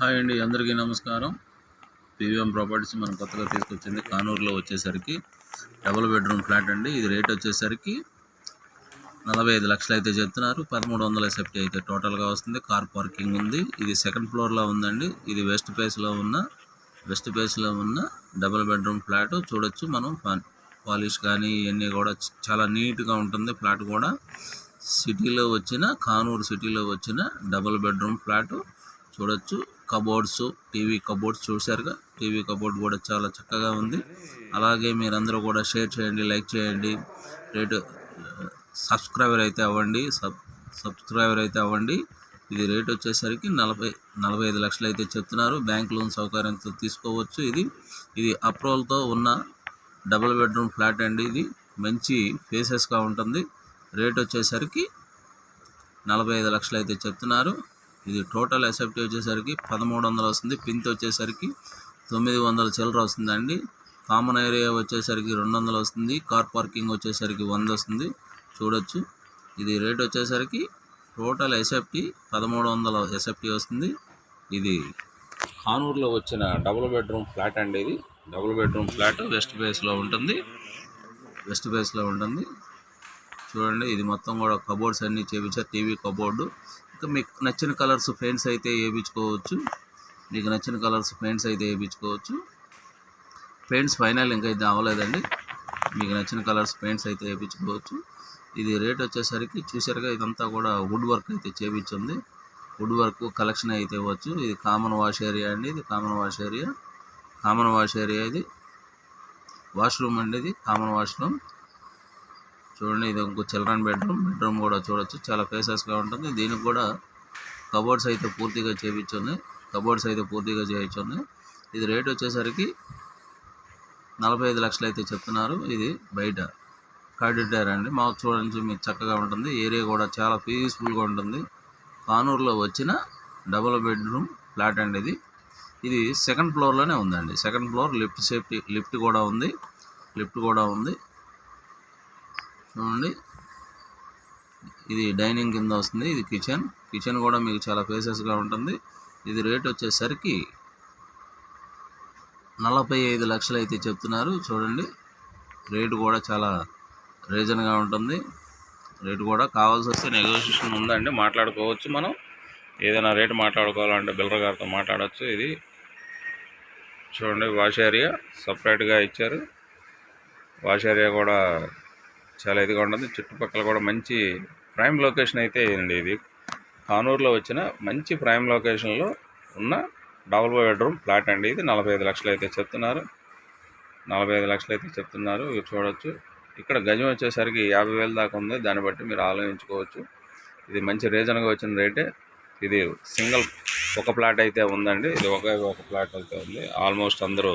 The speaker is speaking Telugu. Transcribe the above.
హాయ్ అండి అందరికీ నమస్కారం. పీవీఎం ప్రాపర్టీస్ మనం కొత్తగా తీసుకొచ్చింది కానూరులో వచ్చేసరికి డబుల్ బెడ్రూమ్ ఫ్లాట్ అండి. ఇది రేట్ వచ్చేసరికి నలభై ఐదు లక్షలు అయితే చెప్తున్నారు. పదమూడు వందల సెఫ్టీ అయితే టోటల్గా వస్తుంది. కార్ పార్కింగ్ ఉంది. ఇది సెకండ్ ఫ్లోర్లో ఉందండి. ఇది వెస్ట్ ఫేస్లో ఉన్న వెస్ట్ ఫేస్లో ఉన్న డబుల్ బెడ్రూమ్ ఫ్లాట్. చూడొచ్చు మనం పాలిష్ కానీ ఇవన్నీ కూడా చాలా నీట్గా ఉంటుంది ఫ్లాట్ కూడా. సిటీలో వచ్చిన కానూరు సిటీలో వచ్చిన డబుల్ బెడ్రూమ్ ఫ్లాట్. చూడొచ్చు. కబోర్డ్స్ టీవీ కబోర్డ్స్ చూశారుగా. టీవీ కబోర్డ్ కూడా చాలా చక్కగా ఉంది. అలాగే మీరందరూ కూడా షేర్ చేయండి లైక్ చేయండి. రేటు సబ్స్క్రైబర్ అయితే అవ్వండి సబ్ సబ్స్క్రైబర్ అయితే అవ్వండి. ఇది రేట్ వచ్చేసరికి నలభై నలభై ఐదు లక్షలు అయితే చెప్తున్నారు. బ్యాంక్ లోన్ సౌకర్యంతో తీసుకోవచ్చు ఇది. ఇది అప్రూవల్తో ఉన్న డబుల్ బెడ్రూమ్ ఫ్లాట్ అండి ఇది. మంచి ఫేసెస్గా ఉంటుంది. రేట్ వచ్చేసరికి నలభై ఐదు లక్షలు అయితే చెప్తున్నారు. ఇది టోటల్ ఎసెప్ట్ వచ్చేసరికి పదమూడు వందలు వస్తుంది. పింత్ వచ్చేసరికి తొమ్మిది వందల చిల్లర వస్తుందండి. కామన్ ఏరియా వచ్చేసరికి రెండు వందలు వస్తుంది. కార్ పార్కింగ్ వచ్చేసరికి వంద వస్తుంది. చూడొచ్చు. ఇది రేట్ వచ్చేసరికి టోటల్ ఎస్ఎఫ్టీ పదమూడు వందల ఎస్ఎఫ్టీ వస్తుంది. ఇది కానూరులో వచ్చిన డబుల్ బెడ్రూమ్ ఫ్లాట్ అండి ఇది. డబుల్ బెడ్రూమ్ ఫ్లాట్ వెస్ట్ ఫేస్లో ఉంటుంది. వెస్ట్ ఫేస్లో ఉంటుంది. చూడండి ఇది మొత్తం కూడా కబోర్డ్స్ అన్నీ చేపించారు. టీవీ కబోర్డు మీకు నచ్చిన కలర్స్ పెయింట్స్ అయితే వేయించుకోవచ్చు. మీకు నచ్చిన కలర్స్ పెయింట్స్ అయితే వేయించుకోవచ్చు. పెయింట్స్ ఫైనల్ ఇంకా అయితే అవ్వలేదండి. మీకు నచ్చిన కలర్స్ పెయింట్స్ అయితే వేయించుకోవచ్చు. ఇది రేట్ వచ్చేసరికి చూసారుగా ఇదంతా కూడా వుడ్ వర్క్ అయితే చేపించింది. వుడ్ వర్క్ కలెక్షన్ అయితే ఇవ్వచ్చు. ఇది కామన్ వాష్ ఏరియా అండి. ఇది common wash area common wash area ఇది. వాష్రూమ్ అండి ఇది. కామన్ వాష్రూమ్ చూడండి ఇది ఇంకో చిల్డ్రన్ బెడ్రూమ్. బెడ్రూమ్ కూడా చూడొచ్చు. చాలా ప్లేసెస్గా ఉంటుంది. దీనికి కూడా కబోర్డ్స్ అయితే పూర్తిగా చేయించుంది కబోర్డ్స్ అయితే పూర్తిగా చేయించుంది. ఇది రేట్ వచ్చేసరికి నలభై ఐదు లక్షలు అయితే చెప్తున్నారు. ఇది బయట కాడిటార్ అండి. మాకు చూడండి మీకు చక్కగా ఉంటుంది. ఏరియా కూడా చాలా పీస్ఫుల్గా ఉంటుంది. కానూరులో వచ్చిన డబుల్ బెడ్రూమ్ ఫ్లాట్ అండి ఇది. ఇది సెకండ్ ఫ్లోర్లోనే ఉందండి. Second floor lift safety lift కూడా ఉంది. లిఫ్ట్ కూడా ఉంది. చూడండి. ఇది డైనింగ్ కింద వస్తుంది ఇది కిచెన్. కిచెన్ కూడా మీకు చాలా ఫేసెస్గా ఉంటుంది. ఇది రేట్ వచ్చేసరికి నలభై ఐదు లక్షలు అయితే చెప్తున్నారు. చూడండి రేటు కూడా చాలా రీజన్గా ఉంటుంది. రేటు కూడా కావాల్సి వస్తే నెగోషియేషన్ ఉందండి మాట్లాడుకోవచ్చు మనం. ఏదైనా రేటు మాట్లాడుకోవాలంటే బిల్డర్ గారితో మాట్లాడవచ్చు ఇది చూడండి వాష్ ఏరియా సపరేట్గా ఇచ్చారు. వాష్ ఏరియా కూడా చాలా ఇదిగా ఉంటుంది చుట్టుపక్కల కూడా మంచి ప్రైమ్ లొకేషన్ అయితే అండి ఇది. కానూరులో వచ్చిన మంచి ప్రైమ్ లొకేషన్లో ఉన్న డబుల్ బెడ్రూమ్ ఫ్లాట్ అండి ఇది. నలభై ఐదు లక్షలు అయితే చెప్తున్నారు. నలభై ఐదు లక్షలు అయితే చెప్తున్నారు. ఇవి చూడవచ్చు ఇక్కడ గజం వచ్చేసరికి యాభై వేలు దాకా ఉంది. దాన్ని బట్టి మీరు ఆలోచించుకోవచ్చు. ఇది మంచి రీజన్గా వచ్చిన రేటే. ఇది సింగిల్ ఒక ప్లాట్ అయితే ఉందండి. ఇది ఒకే ఒక ప్లాట్ అయితే ఉంది. ఆల్మోస్ట్ అందరూ